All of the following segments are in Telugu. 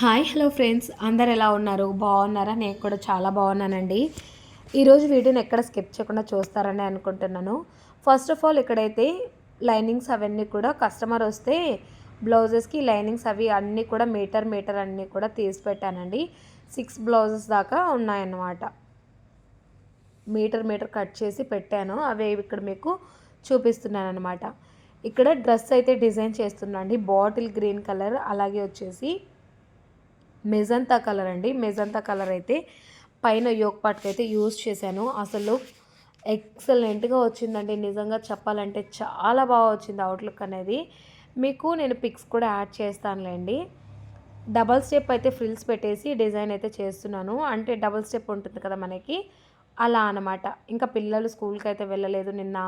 Hi hello friends. అందరు ఎలా ఉన్నారు? బాగున్నారా? నేను కూడా చాలా బాగున్నానండి. ఈరోజు వీడియోని ఎక్కడ స్కిప్ చేయకుండా చూస్తారని అనుకుంటున్నాను. ఫస్ట్ ఆఫ్ ఆల్ ఇక్కడైతే లైనింగ్స్ అవన్నీ కూడా కస్టమర్ వస్తే బ్లౌజెస్కి లైనింగ్స్ అవి అన్నీ కూడా మీటర్ మీటర్ అన్నీ కూడా తీసి పెట్టానండి. సిక్స్ బ్లౌజెస్ దాకా ఉన్నాయన్నమాట. మీటర్ మీటర్ కట్ చేసి పెట్టాను. అవి ఇక్కడ మీకు చూపిస్తున్నాను అనమాట ఇక్కడ డ్రెస్ అయితే డిజైన్ చేస్తున్నాండి బాటిల్ గ్రీన్ కలర్ అలాగే వచ్చేసి మెజంతా కలర్ అండి. మెజంతా కలర్ అయితే పైన యోక్ పాట్కి అయితే యూజ్ చేశాను. అసలు ఎక్సలెంట్గా వచ్చిందండి. నిజంగా చెప్పాలంటే చాలా బాగా వచ్చింది అవుట్లుక్ అనేది. మీకు నేను పిక్స్ కూడా యాడ్ చేస్తానులేండి. డబల్ స్టెప్ అయితే ఫ్రిల్స్ పెట్టేసి డిజైన్ అయితే చేస్తున్నాను. అంటే డబల్ స్టెప్ ఉంటుంది కదా మనకి. అలా అనమాట ఇంకా పిల్లలు స్కూల్కి అయితే వెళ్ళలేదు నిన్న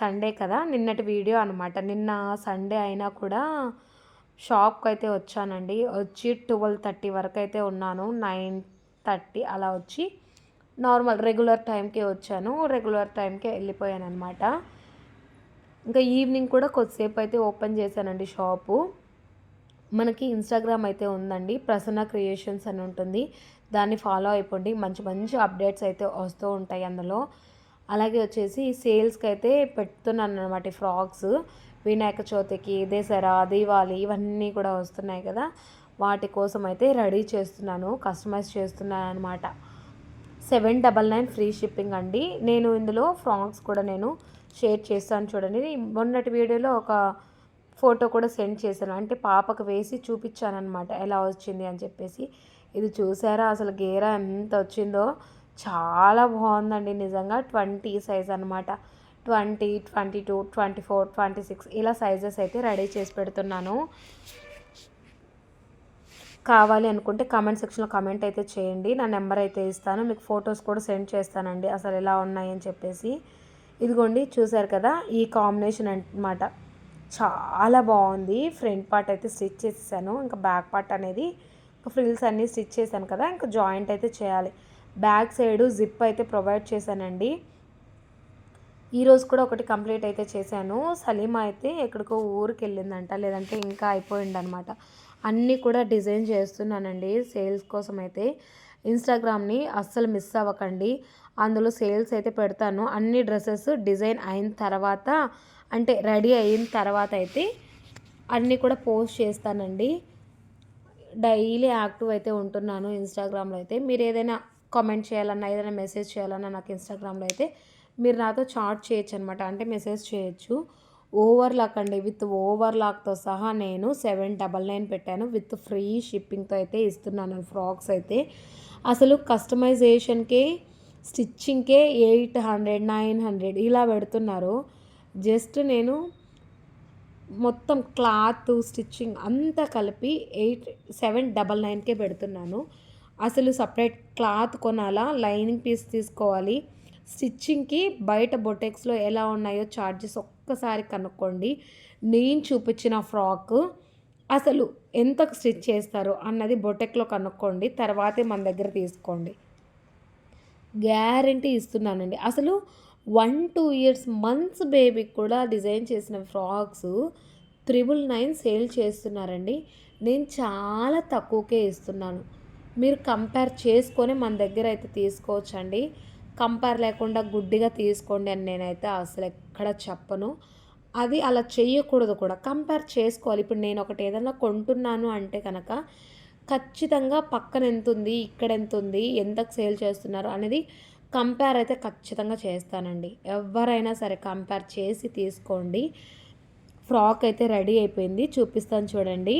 సండే కదా. నిన్నటి వీడియో అనమాట నిన్న సండే అయినా కూడా షాప్కి అయితే వచ్చానండి. వచ్చి ట్వెల్వ్ థర్టీ వరకు అయితే ఉన్నాను. నైన్ థర్టీ అలా వచ్చి నార్మల్ రెగ్యులర్ టైంకే వచ్చాను. రెగ్యులర్ టైంకే వెళ్ళిపోయాను అనమాట ఇంకా ఈవినింగ్ కూడా కొద్దిసేపు అయితే ఓపెన్ చేశానండి షాపు. మనకి ఇన్స్టాగ్రామ్ అయితే ఉందండి. ప్రసన్న క్రియేషన్స్ అని ఉంటుంది. దాన్ని ఫాలో అయిపోండి. మంచి మంచి అప్డేట్స్ అయితే వస్తూ ఉంటాయి అందులో. అలాగే వచ్చేసి సేల్స్కి అయితే పెడుతున్నాను అనమాట ఫ్రాక్స్. వినాయక చవితికి దసరా దీవాలి ఇవన్నీ కూడా వస్తున్నాయి కదా. వాటి కోసం అయితే రెడీ చేస్తున్నాను కస్టమైజ్ చేస్తున్నాను అనమాట seven double nine free shipping అండి. నేను ఇందులో ఫ్రాక్స్ కూడా నేను షేర్ చేస్తాను చూడండి. మొన్నటి వీడియోలో ఒక ఫోటో కూడా సెండ్ చేశాను. అంటే పాపకు వేసి చూపించాను అనమాట ఎలా వచ్చింది అని చెప్పేసి. ఇది చూసారా? అసలు గేరా ఎంత వచ్చిందో. చాలా బాగుందండి నిజంగా ట్వంటీ సైజ్ అనమాట twenty twenty two twenty four twenty six ఇలా సైజెస్ అయితే రెడీ చేసి పెడుతున్నాను. కావాలి అనుకుంటే కామెంట్ సెక్షన్లో కామెంట్ అయితే చేయండి. నా నెంబర్ అయితే ఇస్తాను. మీకు ఫొటోస్ కూడా సెండ్ చేస్తానండి. అసలు ఎలా ఉన్నాయని చెప్పేసి. ఇదిగోండి చూసారు కదా ఈ కాంబినేషన్ అనమాట చాలా బాగుంది. ఫ్రంట్ పార్ట్ అయితే స్టిచ్ చేసేసాను. ఇంకా బ్యాక్ పార్ట్ అనేది ఫ్రిల్స్ అన్నీ స్టిచ్ చేశాను కదా ఇంకా జాయింట్ అయితే చేయాలి. బ్యాక్ సైడ్ జిప్ అయితే ప్రొవైడ్ చేశానండి. ఈరోజు కూడా ఒకటి కంప్లీట్ అయితే చేశాను. సలీమా అయితే ఎక్కడికో ఊరికి వెళ్ళిందంట లేదంటే ఇంకా అయిపోయింది అనమాట అన్నీ కూడా డిజైన్ చేస్తున్నానండి సేల్స్ కోసం అయితే. ఇన్స్టాగ్రామ్ని అస్సలు మిస్ అవ్వకండి. అందులో సేల్స్ అయితే పెడతాను. అన్ని డ్రెస్సెస్ డిజైన్ అయిన తర్వాత అంటే రెడీ అయిన తర్వాత అయితే అన్నీ కూడా పోస్ట్ చేస్తానండి. డైలీ యాక్టివ్ అయితే ఉంటున్నాను ఇన్స్టాగ్రామ్లో అయితే. మీరు ఏదైనా కామెంట్ చేయాలన్నా ఏదైనా మెసేజ్ చేయాలన్నా నాకు ఇన్స్టాగ్రామ్లో అయితే మీరు నాతో చాట్ చేయొచ్చు అనమాట అంటే మెసేజ్ చేయొచ్చు. ఓవర్ లాక్ అండి. విత్ ఓవర్ లాక్తో సహా నేను సెవెన్ డబల్ నైన్ పెట్టాను. విత్ ఫ్రీ షిప్పింగ్తో అయితే ఇస్తున్నాను. ఫ్రాక్స్ అయితే. అసలు కస్టమైజేషన్కే స్టిచ్చింగ్కే ఎయిట్ హండ్రెడ్ నైన్ హండ్రెడ్ ఇలా పెడుతున్నారు. జస్ట్ నేను మొత్తం క్లాత్ స్టిచ్చింగ్ అంతా కలిపి ఎయిట్ సెవెన్ డబల్ నైన్కే పెడుతున్నాను. అసలు సపరేట్ క్లాత్ కొనాలా? లైనింగ్ పీస్ తీసుకోవాలి. స్టిచ్చింగ్కి బయట బొటెక్స్లో ఎలా ఉన్నాయో ఛార్జెస్ ఒక్కసారి కనుక్కోండి. నేను చూపించిన ఫ్రాక్ అసలు ఎంత స్టిచ్ చేస్తారు అన్నది బొటెక్లో కనుక్కోండి. తర్వాతే మన దగ్గర తీసుకోండి. గ్యారంటీ ఇస్తున్నానండి. అసలు వన్ టూ ఇయర్స్ మంత్స్ బేబీకి కూడా డిజైన్ చేసిన ఫ్రాక్స్ త్రిబుల్ నైన్ సేల్ చేస్తున్నారండి. నేను చాలా తక్కువకే ఇస్తున్నాను. మీరు కంపేర్ చేసుకొని మన దగ్గర అయితే తీసుకోవచ్చండి. కంపేర్ లేకుండా గుడ్డిగా తీసుకోండి అని నేనైతే అసలు ఎక్కడ చెప్పను. అది అలా చేయకూడదు కూడా. కంపేర్ చేసుకోవాలి. ఇప్పుడు నేను ఒకటి ఏదైనా కొంటున్నాను అంటే కనుక ఖచ్చితంగా పక్కన ఎంత ఉంది ఇక్కడ ఎంత ఉంది ఎంతకు సేల్ చేస్తున్నారు అనేది కంపేర్ అయితే ఖచ్చితంగా చేస్తానండి. ఎవరైనా సరే కంపేర్ చేసి తీసుకోండి. ఫ్రాక్ అయితే రెడీ అయిపోయింది. చూపిస్తాను చూడండి.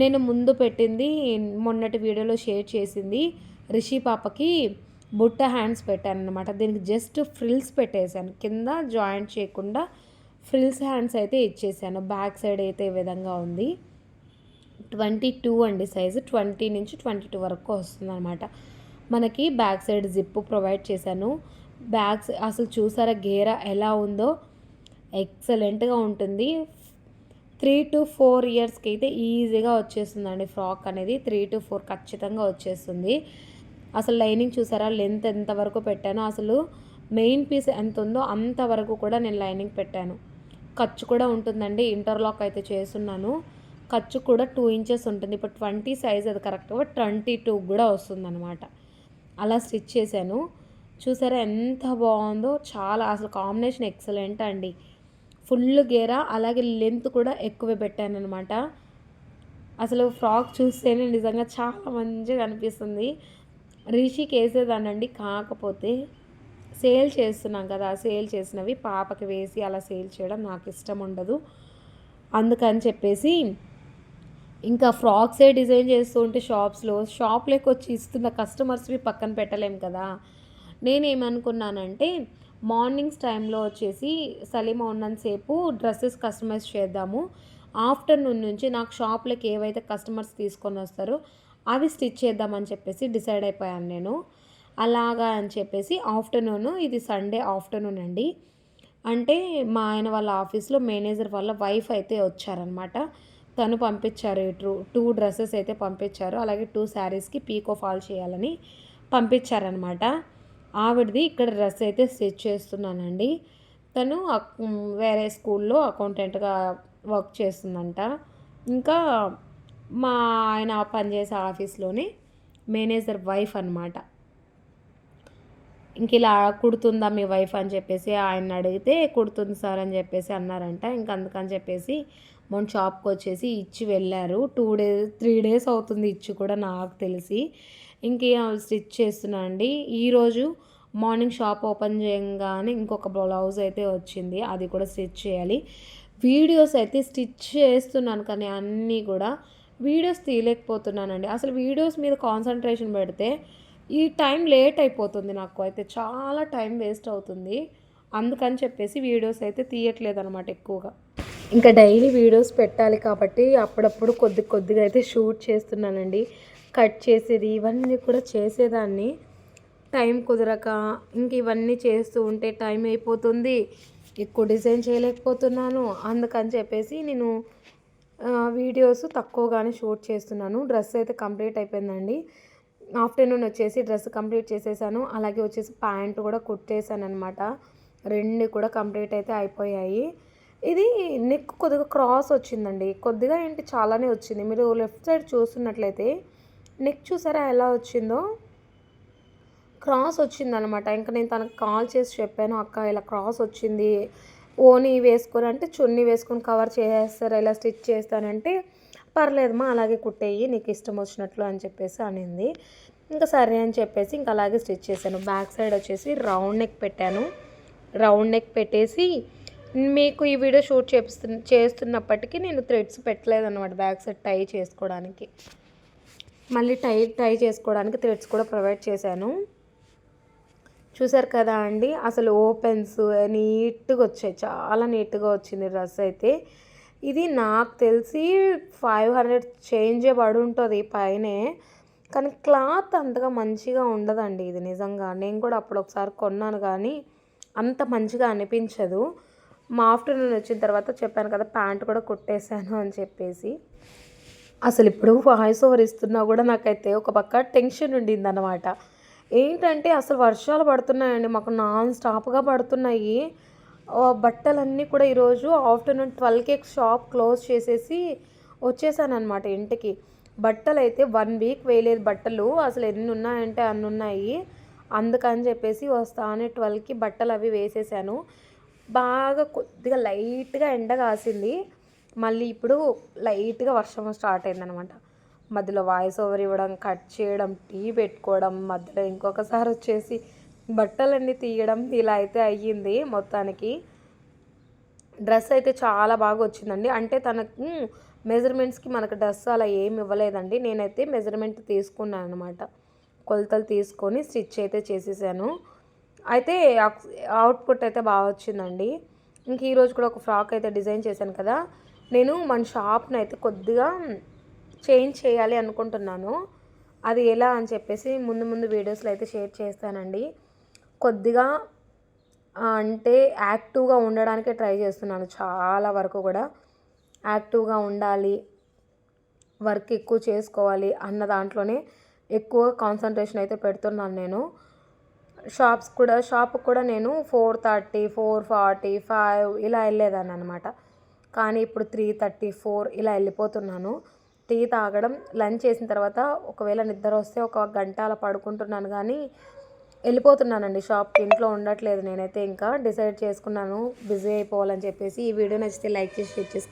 నేను ముందు పెట్టింది మొన్నటి వీడియోలో షేర్ చేసింది రిషి పాపకి బుట్ట హ్యాండ్స్ పెట్టాను అనమాట దీనికి జస్ట్ ఫ్రిల్స్ పెట్టేశాను. కింద జాయింట్ చేయకుండా ఫ్రిల్స్ హ్యాండ్స్ అయితే ఇచ్చేసాను. బ్యాక్ సైడ్ అయితే ఈ విధంగా ఉంది. ట్వంటీ టూ అండి సైజు. ట్వంటీ నుంచి ట్వంటీ టూ వరకు వస్తుంది అనమాట మనకి బ్యాక్ సైడ్ జిప్ ప్రొవైడ్ చేశాను. బ్యాగ్స్ అసలు చూసారా గేరా ఎలా ఉందో? ఎక్సలెంట్గా ఉంటుంది. త్రీ టు ఫోర్ ఇయర్స్కి అయితే ఈజీగా వచ్చేస్తుందండి ఫ్రాక్ అనేది. త్రీ టు ఫోర్ ఖచ్చితంగా వచ్చేస్తుంది. అసలు లైనింగ్ చూసారా? లెంత్ ఎంతవరకు పెట్టానో అసలు మెయిన్ పీస్ ఎంత ఉందో అంతవరకు కూడా నేను లైనింగ్ పెట్టాను. ఖర్చు కూడా ఉంటుందండి ఇంటర్లాక్ అయితే చేస్తున్నాను. ఖర్చు కూడా టూ ఇంచెస్ ఉంటుంది. ఇప్పుడు ట్వంటీ సైజ్ అది కరెక్ట్గా ట్వంటీ టూ కూడా వస్తుందన్నమాట. అలా స్టిచ్ చేశాను. చూసారా ఎంత బాగుందో? చాలా అసలు కాంబినేషన్ ఎక్సలెంట్ అండి. ఫుల్ గేరా అలాగే లెంత్ కూడా ఎక్కువ పెట్టాను అనమాట అసలు ఫ్రాక్ చూస్తేనే నిజంగా చాలా మంచిగా అనిపిస్తుంది. రిషికి వేసేదానండి కాకపోతే సేల్ చేస్తున్నాం కదా సేల్ చేసినవి పాపకి వేసి అలా సేల్ చేయడం నాకు ఇష్టం ఉండదు. అందుకని చెప్పేసి ఇంకా ఫ్రాక్సే డిజైన్ చేస్తూ ఉంటే షాప్స్లో షాప్లోకి వచ్చి ఇస్తున్న కస్టమర్స్వి పక్కన పెట్టలేం కదా. నేనేమనుకున్నానంటే మార్నింగ్స్ టైంలో వచ్చేసి సలీమా ఉన్నంతసేపు డ్రెస్సెస్ కస్టమైజ్ చేద్దాము. ఆఫ్టర్నూన్ నుంచి నాకు షాప్లోకి ఏవైతే కస్టమర్స్ తీసుకొని వస్తారో అవి స్టిచ్ చేద్దామని చెప్పేసి డిసైడ్ అయిపోయాను నేను. అలాగా అని చెప్పేసి ఆఫ్టర్నూన్ ఇది సండే ఆఫ్టర్నూన్ అండి. అంటే మా ఆయన వాళ్ళ ఆఫీస్లో మేనేజర్ వాళ్ళ వైఫ్ అయితే వచ్చారనమాట. తను పంపించారు టూ టూ డ్రెస్సెస్ అయితే పంపించారు. అలాగే టూ శారీస్కి పీకో ఫాల్ చేయాలని పంపించారనమాట. ఆవిడది ఇక్కడ డ్రెస్ అయితే స్టిచ్ చేస్తున్నానండి. తను వేరే స్కూల్లో అకౌంటెంట్గా వర్క్ చేస్తుందంట. ఇంకా మా ఆయన పనిచేసే ఆఫీస్లోనే మేనేజర్ వైఫ్ అనమాట ఇంక ఇలా కుడుతుందా మీ వైఫ్ అని చెప్పేసి ఆయన అడిగితే కుడుతుంది సార్ అని చెప్పేసి అన్నారంట. ఇంక అందుకని చెప్పేసి మొన్న షాప్కి వచ్చేసి ఇచ్చి వెళ్ళారు. టూ డేస్ త్రీ డేస్ అవుతుంది ఇచ్చి కూడా నాకు తెలిసి. ఇంకేం స్టిచ్ చేస్తున్నా అండి. ఈరోజు మార్నింగ్ షాప్ ఓపెన్ చేయగానే ఇంకొక బ్లౌజ్ అయితే వచ్చింది. అది కూడా స్టిచ్ చేయాలి. వీడియోస్ అయితే స్టిచ్ చేస్తున్నాను కానీ అన్నీ కూడా వీడియోస్ తీయలేకపోతున్నానండి. అసలు వీడియోస్ మీద కాన్సన్ట్రేషన్ పెడితే ఈ టైం లేట్ అయిపోతుంది నాకు. అయితే చాలా టైం వేస్ట్ అవుతుంది. అందుకని చెప్పేసి వీడియోస్ అయితే తీయట్లేదు అనమాట ఎక్కువగా. ఇంకా డైలీ వీడియోస్ పెట్టాలి కాబట్టి అప్పుడప్పుడు కొద్ది కొద్దిగా అయితే షూట్ చేస్తున్నానండి. కట్ చేసేది ఇవన్నీ కూడా చేసేదాన్ని. టైం కుదరక ఇంక ఇవన్నీ చేస్తూ ఉంటే టైం అయిపోతుంది. ఎక్కువ డిజైన్ చేయలేకపోతున్నాను. అందుకని చెప్పేసి నేను వీడియోస్ తక్కువగానే షూట్ చేస్తున్నాను. డ్రెస్ అయితే కంప్లీట్ అయిపోయిందండి. ఆఫ్టర్నూన్ వచ్చేసి డ్రెస్ కంప్లీట్ చేసేసాను. అలాగే వచ్చేసి ప్యాంట్ కూడా కుట్టేశాను అనమాట రెండు కూడా కంప్లీట్ అయితే అయిపోయాయి. ఇది నెక్ కొద్దిగా క్రాస్ వచ్చిందండి. కొద్దిగా ఏంటి చాలానే వచ్చింది. మీరు లెఫ్ట్ సైడ్ చూస్తున్నట్లయితే నెక్ చూసారా ఎలా వచ్చిందో? క్రాస్ వచ్చిందనమాట ఇంకా నేను తనకు కాల్ చేసి చెప్పాను అక్క ఇలా క్రాస్ వచ్చింది. ఓనీ వేసుకొని అంటే చున్నీ వేసుకొని కవర్ చేసేస్తారు ఇలా స్టిచ్ చేస్తానంటే పర్లేదమ్మా అలాగే కుట్టేయి నీకు ఇష్టం వచ్చినట్లు అని చెప్పేసి అనింది. ఇంకా సరే అని చెప్పేసి ఇంకా అలాగే స్టిచ్ చేశాను. బ్యాక్ సైడ్ వచ్చేసి రౌండ్ నెక్ పెట్టాను. రౌండ్ నెక్ పెట్టేసి మీకు ఈ వీడియో షూట్ చేస్తు చేస్తున్నప్పటికీ నేను థ్రెడ్స్ పెట్టలేదన్నమాట బ్యాక్ సైడ్ టై చేసుకోవడానికి. మళ్ళీ టై టై చేసుకోవడానికి థ్రెడ్స్ కూడా ప్రొవైడ్ చేశాను. చూసారు కదా అండి? అసలు ఓపెన్స్ నీట్గా వచ్చాయి. చాలా నీట్గా వచ్చింది డ్రెస్ అయితే. ఇది నాకు తెలిసి ఫైవ్ హండ్రెడ్ చేంజ్ పడి ఉంటుంది పైనే. కానీ క్లాత్ అంతగా మంచిగా ఉండదండి ఇది నిజంగా. నేను కూడా అప్పుడు ఒకసారి కొన్నాను కానీ అంత మంచిగా అనిపించదు. మా ఆఫ్టర్నూన్ వచ్చిన తర్వాత చెప్పాను కదా ప్యాంట్ కూడా కుట్టేశాను అని చెప్పేసి. అసలు ఇప్పుడు వాయిస్ ఓవర్ ఇస్తున్నా కూడా నాకైతే ఒక పక్క టెన్షన్ ఉండింది అనమాట ఏంటంటే అసలు వర్షాలు పడుతున్నాయండి మాకు నాన్ స్టాప్గా పడుతున్నాయి బట్టలన్నీ కూడా ఈరోజు ఆఫ్టర్నూన్ ట్వెల్వ్కి షాప్ క్లోజ్ చేసేసి వచ్చేసాను అనమాట ఇంటికి. బట్టలు అయితే వన్ వీక్ వేయలేదు బట్టలు అసలు ఎన్ని ఉన్నాయంటే అన్ని ఉన్నాయి. అందుకని చెప్పేసి వస్తానే ట్వెల్వ్కి బట్టలు అవి వేసేసాను. బాగా కొద్దిగా లైట్గా ఎండ కాసింది. మళ్ళీ ఇప్పుడు లైట్గా వర్షం స్టార్ట్ అయిందనమాట మధ్యలో వాయిస్ ఓవర్ ఇవ్వడం కట్ చేయడం టీ పెట్టుకోవడం మధ్యలో ఇంకొకసారి వచ్చేసి బట్టలన్నీ తీయడం ఇలా అయితే అయ్యింది మొత్తానికి. డ్రెస్ అయితే చాలా బాగా వచ్చిందండి. అంటే తనకు మెజర్మెంట్స్కి మనకు డ్రెస్ అలా ఏమి ఇవ్వలేదండి. నేనైతే మెజర్మెంట్ తీసుకున్నాను అనమాట కొలతలు తీసుకొని స్టిచ్ అయితే చేసేసాను. అయితే అవుట్పుట్ అయితే బాగా వచ్చిందండి. ఇంక ఈరోజు కూడా ఒక ఫ్రాక్ అయితే డిజైన్ చేశాను కదా. నేను మన షాప్ని అయితే కొద్దిగా చేంజ్ చేయాలి అనుకుంటున్నాను. అది ఎలా అని చెప్పేసి ముందు ముందు వీడియోస్లో అయితే షేర్ చేస్తానండి. కొద్దిగా అంటే యాక్టివ్గా ఉండడానికే ట్రై చేస్తున్నాను చాలా వరకు కూడా. యాక్టివ్గా ఉండాలి వర్క్ ఎక్కువ చేసుకోవాలి అన్న దాంట్లోనే ఎక్కువ కాన్సన్ట్రేషన్ అయితే పెడుతున్నాను నేను. షాప్స్ కూడా షాప్ కూడా నేను four thirty four forty five ఇలా వెళ్ళేదాన్ని అనమాట కానీ ఇప్పుడు త్రీ థర్టీ ఫోర్ ఇలా వెళ్ళిపోతున్నాను. టీ తాగడం లంచ్ చేసిన తర్వాత ఒకవేళ నిద్ర వస్తే ఒక గంట అలా పడుకుంటున్నాను కానీ వెళ్ళిపోతున్నానండి షాప్కి. ఇంట్లో ఉండట్లేదు నేనైతే ఇంకా. డిసైడ్ చేసుకున్నాను. బిజీ అయిపోవాలని చెప్పేసి ఈ వీడియో నచ్చితే లైక్ చేసి షేర్ చేసి